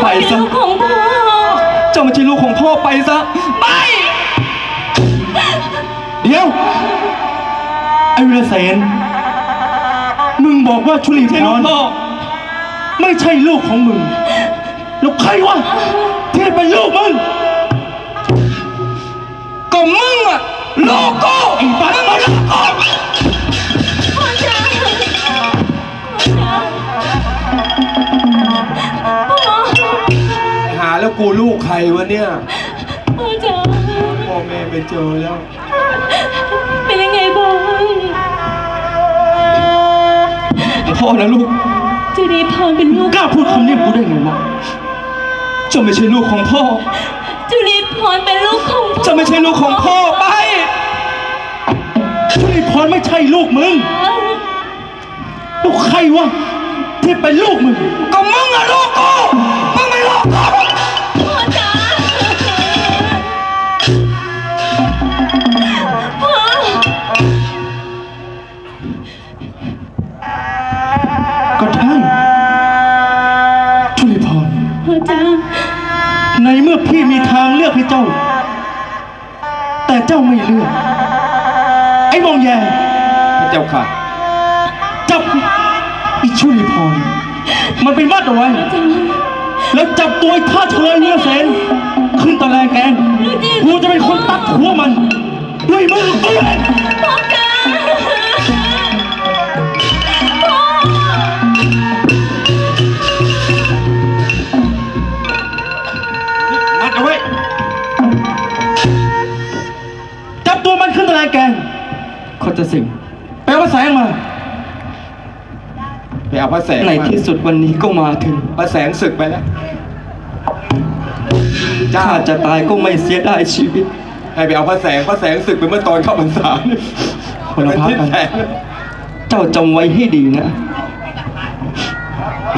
ไปเป็นซะ ลูกของพ่อ เจ้าไม่ใช่ลูกของพ่อไปซะ ไป เดี๋ยว ไอ้วีรเสนมึงบอกว่าชุลีพรไม่ใช่ลูกของมึง แล้วใครวะที่เป็นลูกมึง ก็มึงอะลูกกูไอ้บ้า วะเนี่ยพ่อจ๋าพ่อแม่ไปเจอแล้ว เป็นยังไงบ้างพ่อนะลูกจุลีพรเป็นลูกกล้าพูดคำนี้กับกูได้ไงวะเจ้าไม่ใช่ลูกของพ่อจุลีพรเป็นลูกของพ่อเจ้าไม่ใช่ลูกของพ่อไปชุลีพรไม่ใช่ลูกมึงลูกใครวะที่เป็นลูกมึงก็มึงอะลูกกู เจ้าไม่เลือกไอ้มองแยพระเจ้าค่ะ จับอิชุลีพรมันไปมัดเอาไว้จ๋าแล้วจับตัวไอ้ท่าเฉลยเนื้อเสนขึ้นตะแลงแกงกูจะเป็นคนตัดหัวมันด้วยมือกูเอง โคตรสิงแปลว่าแสงมา ไปเอาพระแสงในมาที่สุดวันนี้ก็มาถึง พระแสงศึกไปแล้วข้าจะตายก็ไม่เสียดายชีวิต ให้ไปเอาพระแสงพระแสงศึกไปเมื่อตอนเข้าพรรษาเนี่ยคนละเป็นพักทิศกัน แสงเจ้าจำไว้ให้ดีนะ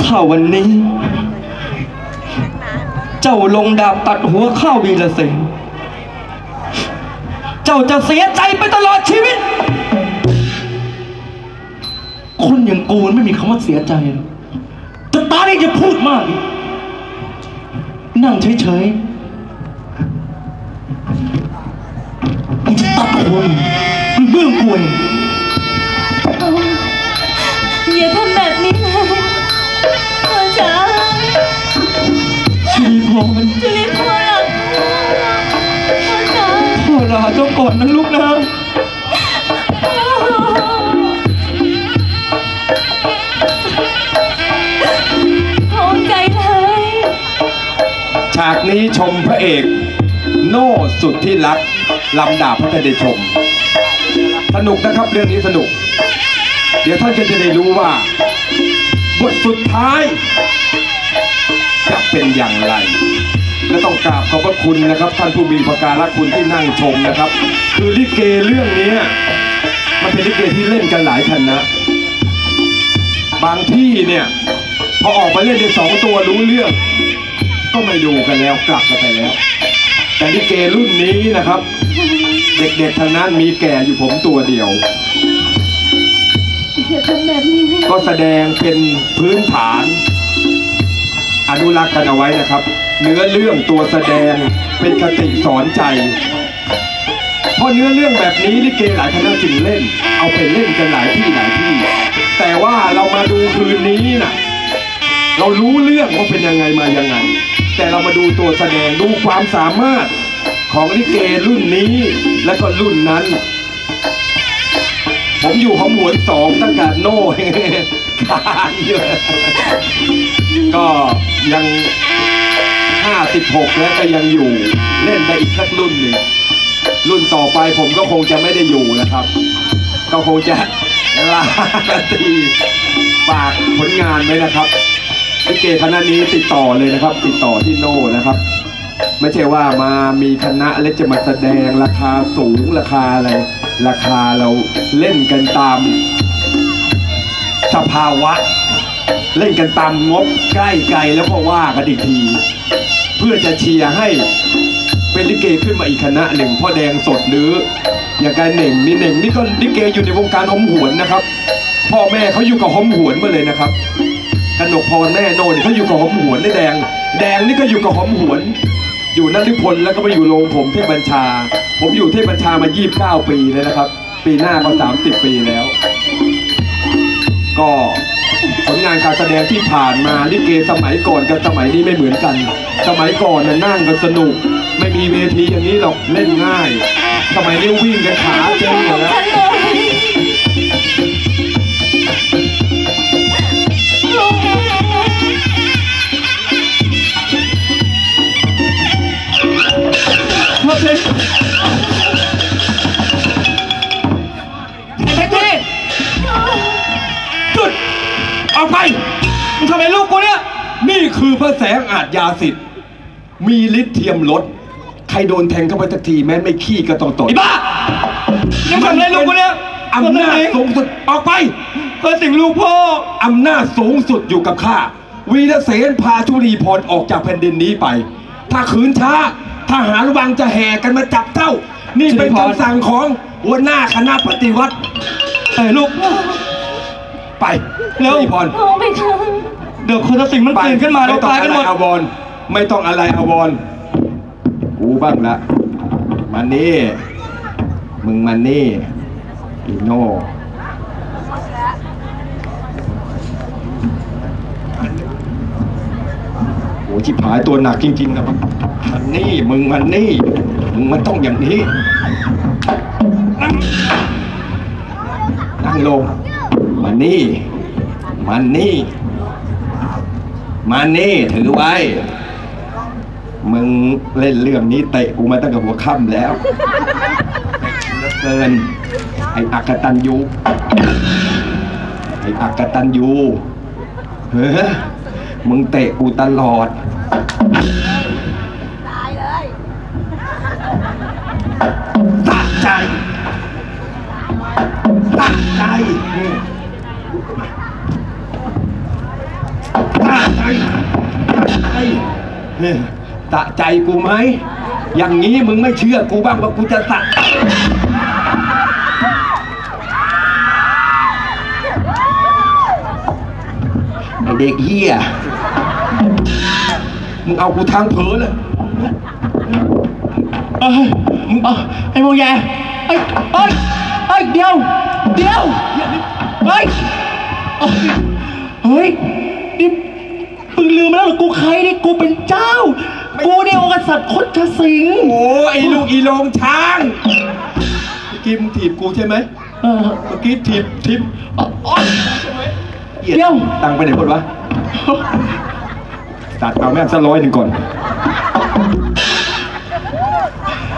ถ้าวันนี้ เจ้าลงดาบตัดหัวข้าวีรเสนเจ้าจะเสียใจไปตลอดชีวิต คนอย่างกูมันไม่มีคำว่าเสียใจหรอกแต่ตาเนี่ยจะพูดมากอีกนั่งเฉยๆกูจะตัดหัวมึงมึงเบื้องกวยอย่าทำแบบนี้เลยพ่อจ๋าชีพรจุลี พ่อลาเจ้าก่อนนะลูกนะพ่อใจเลย ฉากนี้ชมพระเอก โน่สุดที่รักลำดาบพระเดชม สนุกนะครับเรื่องนี้สนุก เดี๋ยวท่านก็จะได้รู้ว่า บทสุดท้าย จะเป็นอย่างไร และต้องกราบขอบพระคุณนะครับท่านผู้มีประการคุณที่นั่งชมนะครับ คือลิเกเรื่องนี้มันเป็นลิเกที่เล่นกันหลายคณะบางที่เนี่ยพอออกมาเล่นได้สองตัวรู้เรื่อง ก็ไม่ดูกันแล้วกลับกันไปแล้ว แต่ลิเกรุ่นนี้นะครับ เด็กๆทางนั้นมีแก่อยู่ผมตัวเดียวอย่าทำแบบนี้เลยก็แสดงเป็นพื้นฐาน อนุรักษ์กันเอาไว้นะครับ เนื้อเรื่องตัวแสดงเป็นคติสอนใจเพราะเนื้อเรื่องแบบนี้ลิเกหลายคณะจึงเล่น เอาไปเล่นกันหลายที่หลายที่ แต่ว่าเรามาดูคืนนี้น่ะเรารู้เรื่องว่าเป็นยังไงมายังไง แต่เรามาดูตัวแสดงดูความสามารถของลิเกรุ่นนี้และก็รุ่นนั้น ผมอยู่ของหวนสองตั้งแต่โน่ ก็ยังห้าสิบหกแล้วก็ยังอยู่เล่นได้อีกสักรุ่นหนึ่งรุ่นต่อไปผมก็คงจะไม่ได้อยู่นะครับ ก็คงจะลาตีฝากผลงานไว้นะครับลิเกคณะนี้ติดต่อเลยนะครับ ติดต่อที่โน่นะครับ ไม่ใช่ว่ามามีคณะแล้วจะมาแสดงราคาสูงราคาอะไรราคาเราเล่นกันตาม สภาวะ เล่นกันตามงบใกล้ไกลแล้วก็ว่ากันอีกที เพื่อจะเชียร์ให้เป็นลิเกขึ้นมาอีกคณะหนึ่งพ่อแดงสดหรือ อย่างการเหน่งนี่เหน่งนี่ก็ลิเกอยู่ในวงการอมหวนนะครับ พ่อแม่เขาอยู่กับหอมหวนมาเลยนะครับกนกพรแม่โนนี่เขาอยู่กับหอมหวนได้แดง แดงนี่ก็อยู่กับหอมหวน อยู่นันนิพนธ์แล้วก็มาอยู่โรงผมเทพบัญชา ผมอยู่เทพบัญชามา 29 ปีแล้วนะครับ ปีหน้าก็ 30 ปีแล้ว ก็ผลงานการแสดงที่ผ่านมาลิเกสมัยก่อนกับสมัยนี้ไม่เหมือนกัน สมัยก่อนน่ะนั่งกันสนุก ไม่มีเวทีอย่างนี้หรอกเล่นง่าย สมัยนี้วิ่งกันขาเจ๊งหมดแล้ว ยาสิทธิ์มีฤทธิ์เทียมรถใครโดนแทงเข้าไปสักทีแม้ไม่ขี้ก็ต้องตดไอ้บ้ายังทำอะไรลูกกูเนี่ยอำนาจสูงสุดออกไปเพื่อสิ่งลูกพ่ออำนาจสูงสุดอยู่กับข้าวีรเสนพาชุรีพรออกจากแผ่นดินนี้ไป ถ้าขืนช้าทหารวังจะแห่กันมาจับเจ้า นี่เป็นชุรีพรคำสั่งของหัวหน้าคณะปฏิวัติไอ้ลูก ไปเร็วชุรีพรลุงไปค่ะเดี๋ยวคนทั้งสิ่งมันตื่นขึ้นมาเราไม่ต้องตายอะกันไรหมดอาวรณ์ไม่ต้องอะไรอาวรณ์กูบ้างละมานี่มึงมานี่อีโน่โอ้ชิบหายตัวหนักจริงๆนะมันนี่มึงมันนี่มึงมันต้องอย่างนี้นั่งนั่งลงมานี่มันนี่ มานี่ถือไว้ มึงเล่นเรื่องนี้เตะกูมาตั้งแต่หัวค่ำแล้วเหลือเกิน ไอ้อักตันยูไอ้อักตันยูเฮ้ยมึงเตะกูตลอด ตายเลยตะใจตะใจอืมตะใจ ตะใจเนี่ย ตะใจกูไหม อย่างนี้มึงไม่เชื่อกูบ้างว่ากูจะตะไอเด็กเฮียมึงเอากูทางเผลอเลยเอ้ยมึงเอาไอ้โมแยไอ้ไอ้ไอ้ยเดี๋ยว เดี๋ยวเฮ้ยเอ้ยเฮ้ยนี่มึงลืมไปแล้วเหรอกูใครนี่กูเป็นเจ้า กูเนี่ยองค์กษัตริย์คดชสิงห์โอ้ไอ้ลูกอีโลงช้างเมื่อกี้มึงถีบกูใช่ไหมเออเมื่อกี้ถีบถีบอ๋ออ๋อเหี้ยเดี๋ยว ตังค์ไปไหนหมดวะตัดเอาแม่งสักร้อยหนึ่งก่อน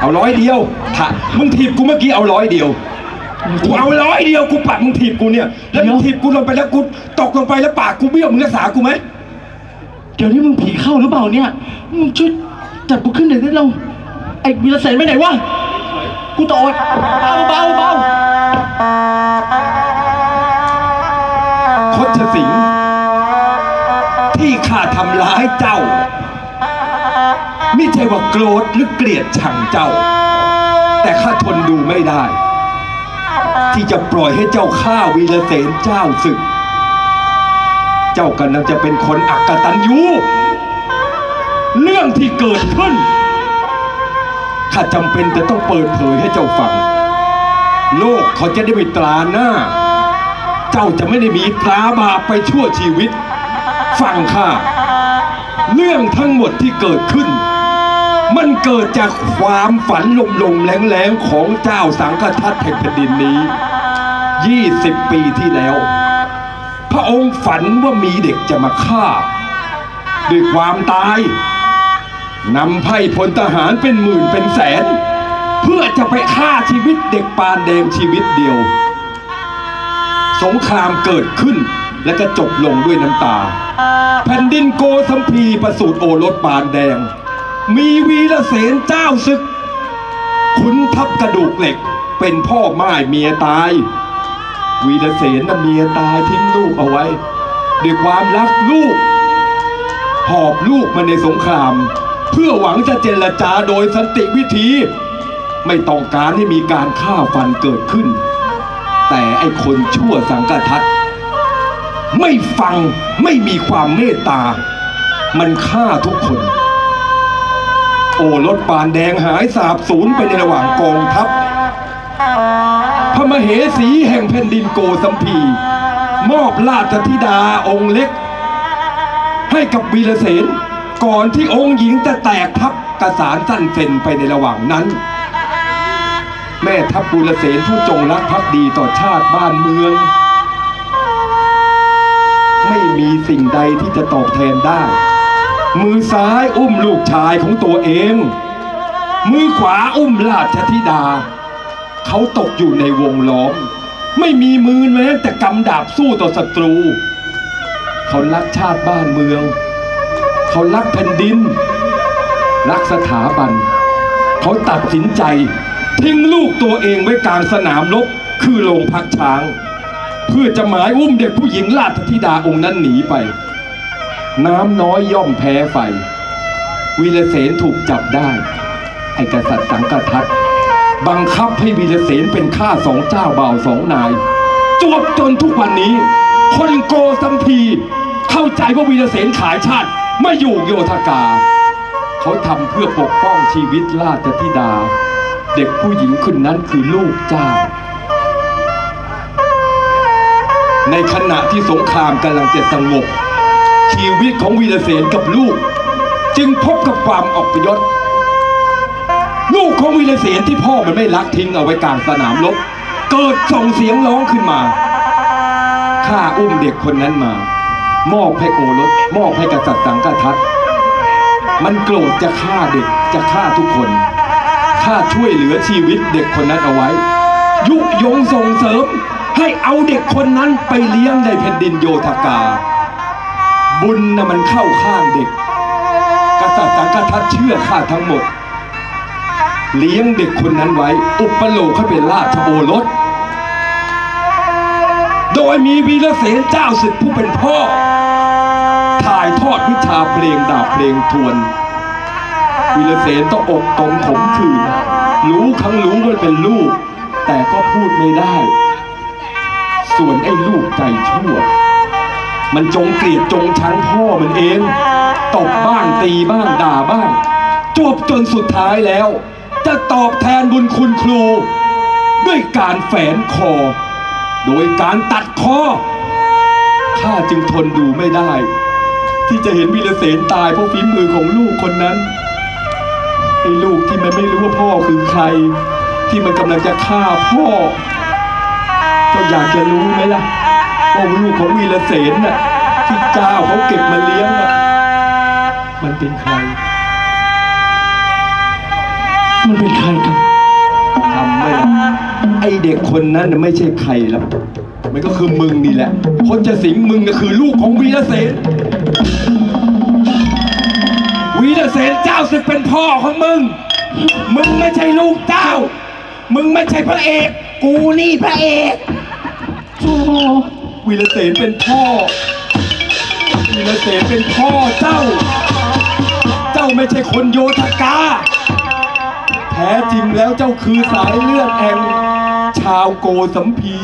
เอาร้อยเดียวถ้ามึงถีบกูเมื่อกี้เอาร้อยเดียว กูเอาร้อยเดียวกูปัดมึงถีบกูเนี่ย แล้วมึงถีบกูลงไปแล้วกูตกลงไปแล้วปากกูเบี้ยวมึงรักษากูไหม เดี๋ยวนี้มึงผีเข้าหรือเปล่าเนี่ย มึงช่วยจับกูขึ้นหน่อยได้เราไอ้วีรเสนไปไหนวะ กูต่อยเบาเบาเบาคดชสิงห์ที่ข้าทำร้ายเจ้า ไม่ใช่ว่าโกรธหรือเกลียดชังเจ้า แต่ข้าทนดูไม่ได้ ที่จะปล่อยให้เจ้าฆ่าวีรเสนเจ้าศึก เจ้ากำลังจะเป็นคนอักตันยูเรื่องที่เกิดขึ้นข้าจำเป็นจะต้องเปิดเผยให้เจ้าฟัง โลกเขาจะได้ไม่ตราหน้า เจ้าจะไม่ได้มีตราบาปไปชั่วชีวิต ฟังข้าเรื่องทั้งหมดที่เกิดขึ้น มันเกิดจากความฝันลมๆแรงๆของเจ้าสังฆทัตแห่งแผ่นดินนี้ 20 ปีที่แล้ว พระองค์ฝันว่ามีเด็กจะมาฆ่า ด้วยความตายนำไพ่พลทหารเป็นหมื่นเป็นแสน เพื่อจะไปฆ่าชีวิตเด็กปานแดงชีวิตเดียว สงครามเกิดขึ้นและก็จบลงด้วยน้ำตา แผ่นดินโกสัมพีประสูติโอรสปานแดง มีวีรเสนเจ้าศึก ขุนทัพกระดูกเหล็กเป็นพ่อไม้เมียตาย วีรเสนนเมียตายทิ้งลูกเอาไว้ด้วยความรักลูก หอบลูกมาในสงคราม เพื่อหวังจะเจรจาโดยสันติวิธี ไม่ต้องการให้มีการฆ่าฟันเกิดขึ้น แต่ไอ้คนชั่วสังกัทัดไม่ฟังไม่มีความเมตตา มันฆ่าทุกคน โอ้รถปานแดงหายสาบสูญไปในระหว่างกองทัพ มเหสีแห่งแผ่นดินโกสัมพี มอบราชธิดาองค์เล็ก ให้กับวีรเสนก่อนที่องค์หญิงจะแตกทัพกระสานสั้นเซนไปในระหว่างนั้น แม่ทัพบุรเสนผู้จงรักภักดีต่อชาติบ้านเมือง ไม่มีสิ่งใดที่จะตอบแทนได้ มือซ้ายอุ้มลูกชายของตัวเอง มือขวาอุ้มราชธิดา เขาตกอยู่ในวงล้อม ไม่มีมือแม้แต่กำดาบสู้ต่อศัตรู เขารักชาติบ้านเมือง เขารักแผ่นดิน รักสถาบัน เขาตัดสินใจทิ้งลูกตัวเองไว้กลางสนามรบคือโรงพักช้าง เพื่อจะหมายอุ้มเด็กผู้หญิงราชธิดาองค์นั้นหนีไป น้ำน้อยย่อมแพ้ไฟวีรเสนถูกจับได้ ไอ้กษัตริย์สังกทัต บังคับให้วีรเสนเป็นข้าสองเจ้าบ่าวสองนาย จวบจนทุกวันนี้ คนโกสัมพี เข้าใจว่าวีรเสนขายชาติไม่อยู่โยธกา เขาทำเพื่อปกป้องชีวิตราชธิดา เด็กผู้หญิงคนนั้นคือลูกเจ้า ในขณะที่สงครามกำลังจะสงบชีวิตของวีรเสนกับลูก จึงพบกับความอับยศ ลูกของวีรเสนที่พ่อมันไม่รักทิ้งเอาไว้กลางสนามรบเกิดส่งเสียงร้องขึ้นมา ข้าอุ้มเด็กคนนั้นมา มอบให้โอรส มอบให้กษัตริย์สังกทัตมันโกรธจะฆ่าเด็กจะฆ่าทุกคน ข้าช่วยเหลือชีวิตเด็กคนนั้นเอาไว้ ยุยงส่งเสริม ให้เอาเด็กคนนั้นไปเลี้ยงในแผ่นดินโยธกา บุญนะมันเข้าข้างเด็ก กษัตริย์สังฆทัตเชื่อข้าทั้งหมด เลี้ยงเด็กคนนั้นไว้ อุปโลกให้เป็นราชโอรส โดยมีวีรเสนเจ้าศึกผู้เป็นพ่อ ถ่ายทอดวิชาเพลงดาบเพลงทวน วีรเสนต้องอกตรงขมขื่นรู้ครั้งรู้ว่าเป็นลูก แต่ก็พูดไม่ได้ ส่วนไอ้ลูกใจชั่ว มันจงเกลียดจงชังพ่อมันเอง ตบบ้างตีบ้างด่าบ้างจบจนสุดท้ายแล้ว จะตอบแทนบุญคุณครู ด้วยการแฝนคอ โดยการตัดคอข้าจึงทนดูไม่ได้ ที่จะเห็นวีรเสนตายเพราะฝีมือของลูกคนนั้นไอ้ลูกที่มันไม่รู้ว่าพ่อคือใคร ที่มันกำลังจะฆ่าพ่อ ก็อยากจะรู้ไหมล่ะว่าลูกของวีรเสนน่ะที่เจ้าเขาเก็บมาเลี้ยงน่ะมันเป็นใคร มันเป็นใครกันทำไม่ได้ไอเด็กคนนั้นน่ะไม่ใช่ใครแล้วมันก็คือมึงนี่แหละ คนจะสิงมึงก็คือลูกของวีรเสนวีรเสนเจ้าศึกเป็นพ่อของมึง มึงไม่ใช่ลูกเจ้า มึงไม่ใช่พระเอก กูนี่พระเอก โอ้วีรเสนเป็นพ่อ วีรเสนเป็นพ่อเจ้า เจ้าไม่ใช่คนโยธกา จริงแล้วเจ้าคือสายเลือดแห่งชาวโกสัมพี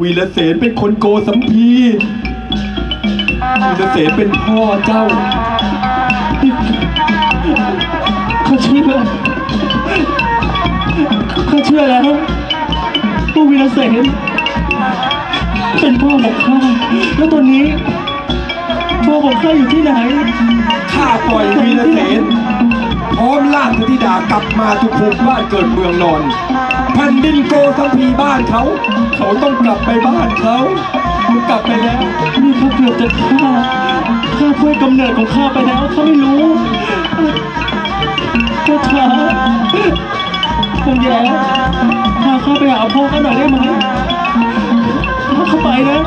วีรเสนเป็นคนโกสัมพีวีรเสนเป็นพ่อเจ้าข้าเชื่อข้าเชื่อแล้วว่าวีรเสนเป็นพ่อของข้าแล้วตอนนี้พ่อของข้าอยู่ที่ไหนข้าปล่อยวีรเสน ร้อมล่างธิดากลับมาทุกภูมิบ้านเกิดเมืองนอนแผ่นดินโกสัมพีบ้านเขา เขาต้องกลับไปบ้านเขาเขากลับไปแล้วนี่เขาเกือบจะฆ่าฆ่าเพื่อกำเนิดของข้าไปแล้วเขาไม่รู้พ่อช้าคงแย่พาข้าไปหาพ่อเขาหน่อยได้ไหมพาเข้าไปนะ